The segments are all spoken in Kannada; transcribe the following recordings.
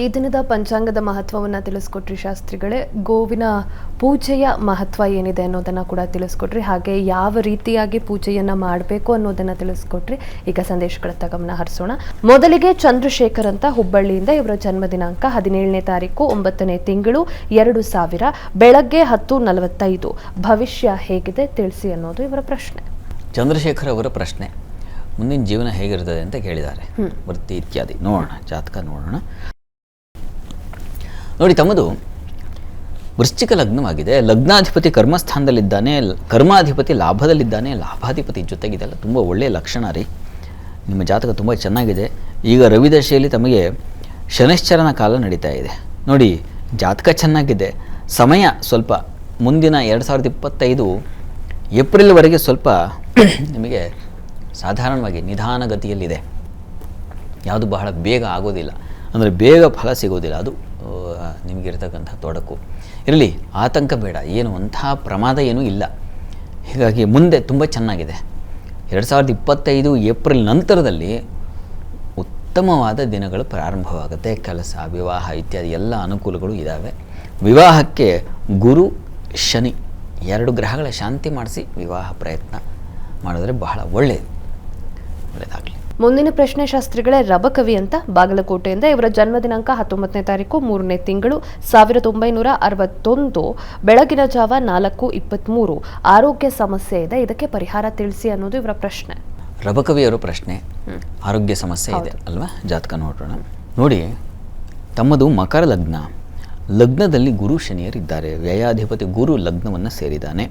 ಈ ದಿನದ ಪಂಚಾಂಗದ ಮಹತ್ವವನ್ನು ತಿಳಿಸ್ಕೊಟ್ರಿ ಶಾಸ್ತ್ರಿಗಳೇ. ಗೋವಿನ ಪೂಜೆಯ ಮಹತ್ವ ಏನಿದೆ ಅನ್ನೋದನ್ನು ಕೂಡ ತಿಳಿಸ್ಕೊಟ್ರಿ. ಹಾಗೆ ಯಾವ ರೀತಿಯಾಗಿ ಪೂಜೆಯನ್ನು ಮಾಡಬೇಕು ಅನ್ನೋದನ್ನು ತಿಳಿಸ್ಕೊಟ್ರಿ. ಈಗ ಸಂದೇಶಗಳತ್ತ ಗಮನ ಹರಿಸೋಣ. ಮೊದಲಿಗೆ ಚಂದ್ರಶೇಖರ್ ಅಂತ ಹುಬ್ಬಳ್ಳಿಯಿಂದ ಇವರ ಜನ್ಮ ದಿನಾಂಕ ಹದಿನೇಳನೇ ತಾರೀಕು ಒಂಬತ್ತನೇ ತಿಂಗಳು ಎರಡು ಸಾವಿರ ಬೆಳಗ್ಗೆ ಹತ್ತು ನಲವತ್ತೈದು. ಭವಿಷ್ಯ ಹೇಗಿದೆ ತಿಳಿಸಿ ಅನ್ನೋದು ಇವರ ಪ್ರಶ್ನೆ. ಚಂದ್ರಶೇಖರ್ ಅವರ ಪ್ರಶ್ನೆ. ಮುಂದಿನ ಜೀವನ ಹೇಗಿರ್ತದೆ ಅಂತ ಕೇಳಿದ್ದಾರೆ. ವೃತ್ತಿ ಇತ್ಯಾದಿ. ನೋಡೋಣ ಜಾತಕ ನೋಡೋಣ. ನೋಡಿ ತಮ್ಮದು, ವೃಶ್ಚಿಕ ಲಗ್ನವಾಗಿದೆ. ಲಗ್ನಾಧಿಪತಿ ಕರ್ಮಸ್ಥಾನದಲ್ಲಿದ್ದಾನೆ, ಕರ್ಮಾಧಿಪತಿ ಲಾಭದಲ್ಲಿದ್ದಾನೆ, ಲಾಭಾಧಿಪತಿ ಜೊತೆಗಿದೆಲ್ಲ ತುಂಬ ಒಳ್ಳೆಯ ಲಕ್ಷಣ ರೀ. ನಿಮ್ಮ ಜಾತಕ ತುಂಬ ಚೆನ್ನಾಗಿದೆ. ಈಗ ರವಿದಶೆಯಲ್ಲಿ ತಮಗೆ ಶನಿಶ್ಚರನ ಕಾಲ ನಡೀತಾ ಇದೆ. ನೋಡಿ, ಜಾತಕ ಚೆನ್ನಾಗಿದೆ. ಸಮಯ ಸ್ವಲ್ಪ ಮುಂದಿನ ಎರಡು ಸಾವಿರದ ಇಪ್ಪತ್ತೈದು ಏಪ್ರಿಲ್ವರೆಗೆ ಸ್ವಲ್ಪ ನಿಮಗೆ ಸಾಧಾರಣವಾಗಿ ನಿಧಾನಗತಿಯಲ್ಲಿದೆ. ಯಾವುದು ಬಹಳ ಬೇಗ ಆಗೋದಿಲ್ಲ. ಅಂದರೆ ಬೇಗ ಫಲ ಸಿಗೋದಿಲ್ಲ. ಅದು ನಿಮಗಿರ್ತಕ್ಕಂಥ ತೊಡಕು. ಇರಲಿ, ಆತಂಕ ಬೇಡ. ಏನು, ಅಂತಹ ಪ್ರಮಾದ ಏನೂ ಇಲ್ಲ. ಹೀಗಾಗಿ ಮುಂದೆ ತುಂಬ ಚೆನ್ನಾಗಿದೆ. ಎರಡು ಸಾವಿರದ ಇಪ್ಪತ್ತೈದು ಏಪ್ರಿಲ್ ನಂತರದಲ್ಲಿ ಉತ್ತಮವಾದ ದಿನಗಳು ಪ್ರಾರಂಭವಾಗುತ್ತೆ. ಕೆಲಸ, ವಿವಾಹ ಇತ್ಯಾದಿ ಎಲ್ಲ ಅನುಕೂಲಗಳು ಇದ್ದಾವೆ ವಿವಾಹಕ್ಕೆ ಗುರು, ಶನಿ ಎರಡು ಗ್ರಹಗಳ ಶಾಂತಿ ಮಾಡಿಸಿ ವಿವಾಹ ಪ್ರಯತ್ನ ಮಾಡಿದ್ರೆ ಬಹಳ ಒಳ್ಳೆಯದು. ಒಳ್ಳೆಯದಾಗಲಿ ಮುಂದಿನ ಪ್ರಶ್ನೆ ಶಾಸ್ತ್ರಿಗಳೇ ರಬಕವಿ ಅಂತ ಬಾಗಲಕೋಟೆಯಿಂದ ಇವರ ಜನ್ಮ ದಿನಾಂಕ ಹತ್ತೊಂಬತ್ತನೇ ತಾರೀಕು ಮೂರನೇ ತಿಂಗಳು ಸಾವಿರದ ಒಂಬೈನೂರ ಅರವತ್ತೊಂದು ಬೆಳಗಿನ ಜಾವ ನಾಲ್ಕು ಇಪ್ಪತ್ತ್ಮೂರು ಆರೋಗ್ಯ ಸಮಸ್ಯೆ ಇದೆ ಇದಕ್ಕೆ ಪರಿಹಾರ ತಿಳಿಸಿ ಅನ್ನೋದು ಇವರ ಪ್ರಶ್ನೆ. ರಬಕವಿಯವರ ಪ್ರಶ್ನೆ. ಆರೋಗ್ಯ ಸಮಸ್ಯೆ ಇದೆ ಅಲ್ವಾ? ಜಾತಕ ನೋಡೋಣ. ನೋಡಿ ತಮ್ಮದು ಮಕರ ಲಗ್ನ. ಲಗ್ನದಲ್ಲಿ ಗುರು ಶನಿಯರಿದ್ದಾರೆ. ವ್ಯಯಾಧಿಪತಿ ಗುರು ಲಗ್ನವನ್ನು ಸೇರಿದ್ದಾನೆ.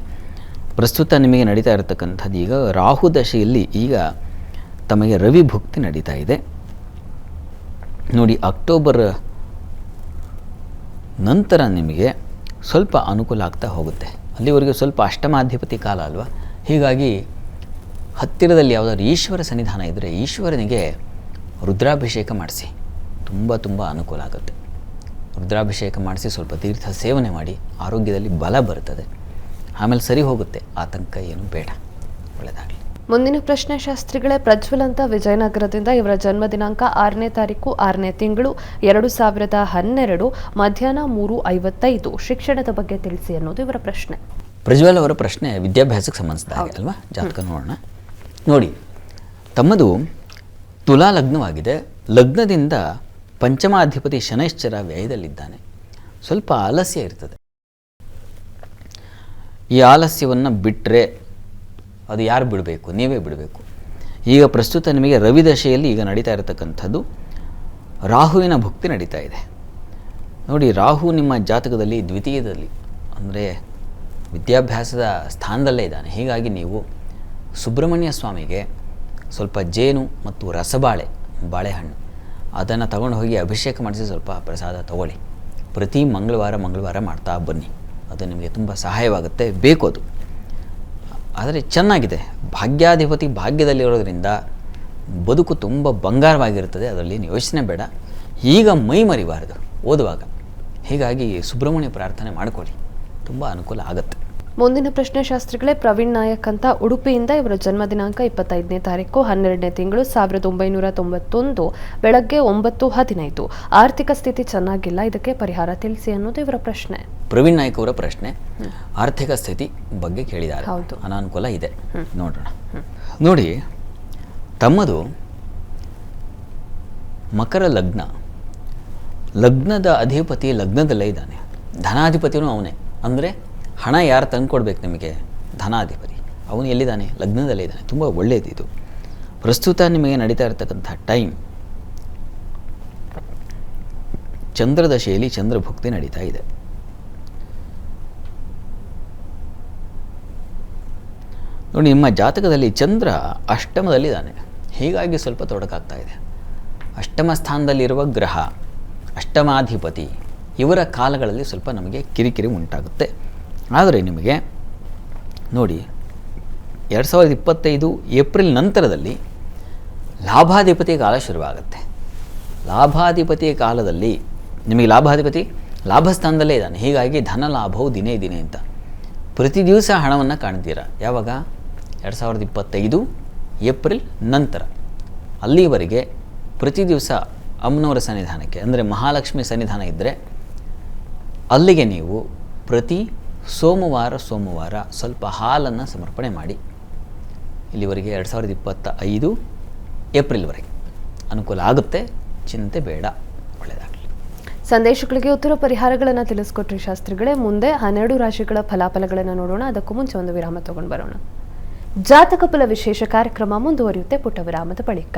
ಪ್ರಸ್ತುತ ನಿಮಗೆ ನಡೀತಾ ಇರತಕ್ಕಂಥದ್ದು ಈಗ ರಾಹು ದಶೆಯಲ್ಲಿ ಈಗ ತಮಗೆ ರವಿ ಭುಕ್ತಿ ನಡೀತಾ ಇದೆ. ನೋಡಿ, ಅಕ್ಟೋಬರ್ ನಂತರ ನಿಮಗೆ ಸ್ವಲ್ಪ ಅನುಕೂಲ ಆಗ್ತಾ ಹೋಗುತ್ತೆ. ಅಲ್ಲಿವರೆಗೆ ಸ್ವಲ್ಪ ಅಷ್ಟಮಾಧಿಪತಿ ಕಾಲ ಅಲ್ವಾ? ಹೀಗಾಗಿ ಹತ್ತಿರದಲ್ಲಿ ಯಾವುದಾದ್ರು ಈಶ್ವರ ಸನ್ನಿಧಾನ ಇದ್ದರೆ ಈಶ್ವರನಿಗೆ ರುದ್ರಾಭಿಷೇಕ ಮಾಡಿಸಿ. ತುಂಬ ತುಂಬ ಅನುಕೂಲ ಆಗುತ್ತೆ. ರುದ್ರಾಭಿಷೇಕ ಮಾಡಿಸಿ ಸ್ವಲ್ಪ ತೀರ್ಥ ಸೇವನೆ ಮಾಡಿ ಆರೋಗ್ಯದಲ್ಲಿ ಬಲ ಬರ್ತದೆ. ಆಮೇಲೆ ಸರಿ ಹೋಗುತ್ತೆ. ಆತಂಕ ಏನು ಬೇಡ. ಒಳ್ಳೆಯದಾಗಲಿ ಮುಂದಿನ ಪ್ರಶ್ನೆ ಶಾಸ್ತ್ರಿಗಳೇ ಪ್ರಜ್ವಲಂತ ಅಂತ ವಿಜಯನಗರದಿಂದ ಇವರ ಜನ್ಮ ದಿನಾಂಕ ಆರನೇ ತಾರೀಕು ಆರನೇ ತಿಂಗಳು ಎರಡು ಸಾವಿರದ ಹನ್ನೆರಡು ಮಧ್ಯಾಹ್ನ ಮೂರು ಐವತ್ತೈದು. ಶಿಕ್ಷಣದ ಬಗ್ಗೆ ತಿಳಿಸಿ ಅನ್ನೋದು ಇವರ ಪ್ರಶ್ನೆ. ಪ್ರಜ್ವಲ್ ಅವರ ಪ್ರಶ್ನೆ ವಿದ್ಯಾಭ್ಯಾಸಕ್ಕೆ ಸಂಬಂಧಿಸಿದ ಹಾಗೆ ಅಲ್ವಾ? ಜಾತಕ ನೋಡೋಣ. ನೋಡಿ ತಮ್ಮದು ತುಲಾ ಲಗ್ನವಾಗಿದೆ. ಲಗ್ನದಿಂದ ಪಂಚಮಾಧಿಪತಿ ಶನೈಶ್ಚರ ವ್ಯಯದಲ್ಲಿದ್ದಾನೆ. ಸ್ವಲ್ಪ ಆಲಸ್ಯ ಇರ್ತದೆ. ಈ ಆಲಸ್ಯವನ್ನು ಬಿಟ್ಟರೆ ಅದು ಯಾರು ಬಿಡಬೇಕು? ನೀವೇ ಬಿಡಬೇಕು. ಈಗ ಪ್ರಸ್ತುತ ನಿಮಗೆ ರವಿ ದಶೆಯಲ್ಲಿ ಈಗ ನಡೀತಾ ಇರತಕ್ಕಂಥದ್ದು ರಾಹುವಿನ ಭಕ್ತಿ ನಡೀತಾ ಇದೆ. ನೋಡಿ, ರಾಹು ನಿಮ್ಮ ಜಾತಕದಲ್ಲಿ ದ್ವಿತೀಯದಲ್ಲಿ, ಅಂದರೆ ವಿದ್ಯಾಭ್ಯಾಸದ ಸ್ಥಾನದಲ್ಲೇ ಇದ್ದಾನೆ. ಹೀಗಾಗಿ ನೀವು ಸುಬ್ರಹ್ಮಣ್ಯ ಸ್ವಾಮಿಗೆ ಸ್ವಲ್ಪ ಜೇನು ಮತ್ತು ರಸಬಾಳೆ, ಬಾಳೆಹಣ್ಣು, ಅದನ್ನು ತಗೊಂಡು ಹೋಗಿ ಅಭಿಷೇಕ ಮಾಡಿಸಿ ಸ್ವಲ್ಪ ಪ್ರಸಾದ ತಗೊಳ್ಳಿ. ಪ್ರತಿ ಮಂಗಳವಾರ ಮಂಗಳವಾರ ಮಾಡ್ತಾ ಬನ್ನಿ. ಅದು ನಿಮಗೆ ತುಂಬ ಸಹಾಯವಾಗುತ್ತೆ. ಬೇಕು ಅದು. ಆದರೆ ಚೆನ್ನಾಗಿದೆ. ಭಾಗ್ಯಾಧಿಪತಿ ಭಾಗ್ಯದಲ್ಲಿರೋದ್ರಿಂದ ಬದುಕು ತುಂಬ ಬಂಗಾರವಾಗಿರ್ತದೆ ಅದರಲ್ಲಿ ಏನು ಯೋಚನೆ ಬೇಡ. ಈಗ ಮೈ ಮರಿಬಾರದು. ಓದುವಾಗ. ಹೀಗಾಗಿ ಸುಬ್ರಹ್ಮಣ್ಯ ಪ್ರಾರ್ಥನೆ ಮಾಡಿಕೊಳ್ಳಿ. ತುಂಬ ಅನುಕೂಲ ಆಗುತ್ತೆ. ಮುಂದಿನ ಪ್ರಶ್ನೆ ಶಾಸ್ತ್ರಿಗಳೇ ಪ್ರವೀಣ್ ನಾಯಕ್ ಅಂತ ಉಡುಪಿಯಿಂದ ಇವರ ಜನ್ಮ ದಿನಾಂಕ ಇಪ್ಪತ್ತೈದನೇ ತಾರೀಕು ಹನ್ನೆರಡನೇ ತಿಂಗಳು ಸಾವಿರದ ಒಂಬೈನೂರ ತೊಂಬತ್ತೊಂದು. ಬೆಳಗ್ಗೆ ಒಂಬತ್ತು ಹದಿನೈದು. ಆರ್ಥಿಕ ಸ್ಥಿತಿ ಚೆನ್ನಾಗಿಲ್ಲ ಇದಕ್ಕೆ ಪರಿಹಾರ ತಿಳಿಸಿ ಅನ್ನೋದು ಇವರ ಪ್ರಶ್ನೆ. ಪ್ರವೀಣ್ ನಾಯಕ್ ಅವರ ಪ್ರಶ್ನೆ. ಆರ್ಥಿಕ ಸ್ಥಿತಿ ಬಗ್ಗೆ ಕೇಳಿದ್ದಾರೆ ಹೌದು. ಅನಾನುಕೂಲ ಇದೆ. ನೋಡೋಣ. ನೋಡಿ ತಮ್ಮದು ಮಕರ ಲಗ್ನ. ಲಗ್ನದ ಅಧಿಪತಿ ಲಗ್ನದಲ್ಲೇ ಇದ್ದಾನೆ. ಧನಾಧಿಪತಿನೂ ಅವನೇ. ಅಂದರೆ ಹಣ ಯಾರು ತಂದುಕೊಡ್ಬೇಕು ನಿಮಗೆ? ಧನಾಧಿಪತಿ. ಅವನು ಎಲ್ಲಿದ್ದಾನೆ? ಲಗ್ನದಲ್ಲೇ ಇದ್ದಾನೆ ತುಂಬ ಒಳ್ಳೆಯದಿದು ಪ್ರಸ್ತುತ ನಿಮಗೆ ನಡೀತಾ ಇರತಕ್ಕಂಥ ಟೈಮ್. ಚಂದ್ರದಶೆಯಲ್ಲಿ ಚಂದ್ರಭುಕ್ತಿ ನಡೀತಾ ಇದೆ. ನೋಡಿ, ನಿಮ್ಮ ಜಾತಕದಲ್ಲಿ ಚಂದ್ರ ಅಷ್ಟಮದಲ್ಲಿದ್ದಾನೆ. ಹೀಗಾಗಿ ಸ್ವಲ್ಪ ತೊಡಕಾಗ್ತಾ ಇದೆ. ಅಷ್ಟಮ ಸ್ಥಾನದಲ್ಲಿರುವ ಗ್ರಹ, ಅಷ್ಟಮಾಧಿಪತಿ ಇವರ ಕಾಲಗಳಲ್ಲಿ ಸ್ವಲ್ಪ ನಮಗೆ ಕಿರಿಕಿರಿ ಉಂಟಾಗುತ್ತೆ. ಆದರೆ ನಿಮಗೆ ನೋಡಿ ಎರಡು ಸಾವಿರದ ಇಪ್ಪತ್ತೈದು ಏಪ್ರಿಲ್ ನಂತರದಲ್ಲಿ ಲಾಭಾಧಿಪತಿ ಕಾಲ ಶುರುವಾಗುತ್ತೆ. ಲಾಭಾಧಿಪತಿ ಕಾಲದಲ್ಲಿ ನಿಮಗೆ ಲಾಭಾಧಿಪತಿ ಲಾಭಸ್ಥಾನದಲ್ಲೇ ಇದ್ದಾನೆ. ಹೀಗಾಗಿ ಧನ ಲಾಭವು ದಿನೇ ದಿನೇ ಅಂತ. ಪ್ರತಿ ದಿವಸ ಹಣವನ್ನು ಕಾಣ್ತೀರಾ? ಯಾವಾಗ? ಎರಡು ಸಾವಿರದ ಇಪ್ಪತ್ತೈದು ಏಪ್ರಿಲ್ ನಂತರ. ಅಲ್ಲಿವರೆಗೆ ಪ್ರತಿ ದಿವಸ ಅಮ್ಮನವರ ಸನ್ನಿಧಾನಕ್ಕೆ, ಅಂದರೆ ಮಹಾಲಕ್ಷ್ಮಿ ಸನ್ನಿಧಾನ ಇದ್ದರೆ ಅಲ್ಲಿಗೆ ನೀವು ಪ್ರತಿ ಸೋಮವಾರ ಸೋಮವಾರ ಸ್ವಲ್ಪ ಹಾಲನ್ನು ಸಮರ್ಪಣೆ ಮಾಡಿ. ಇಲ್ಲಿವರೆಗೆ ಎರಡು ಸಾವಿರದ ಇಪ್ಪತ್ತ ಐದು ಏಪ್ರಿಲ್ವರೆಗೆ. ಅನುಕೂಲ ಆಗುತ್ತೆ, ಚಿಂತೆ ಬೇಡ ಒಳ್ಳೆಯದಾಗಲಿ ಸಂದೇಶಗಳಿಗೆ ಉತ್ತರ ಪರಿಹಾರಗಳನ್ನು ತಿಳಿಸ್ಕೊಟ್ರಿ ಶಾಸ್ತ್ರಿಗಳೇ. ಮುಂದೆ ಹನ್ನೆರಡು ರಾಶಿಗಳ ಫಲಾಫಲಗಳನ್ನು ನೋಡೋಣ. ಅದಕ್ಕೂ ಮುಂಚೆ ಒಂದು ವಿರಾಮ ತಗೊಂಡು ಬರೋಣ. ಜಾತಕ ಫಲ ವಿಶೇಷ ಕಾರ್ಯಕ್ರಮ ಮುಂದುವರಿಯುತ್ತೆ. ಪುಟ್ಟ ವಿರಾಮದ ಬಳಿಕ.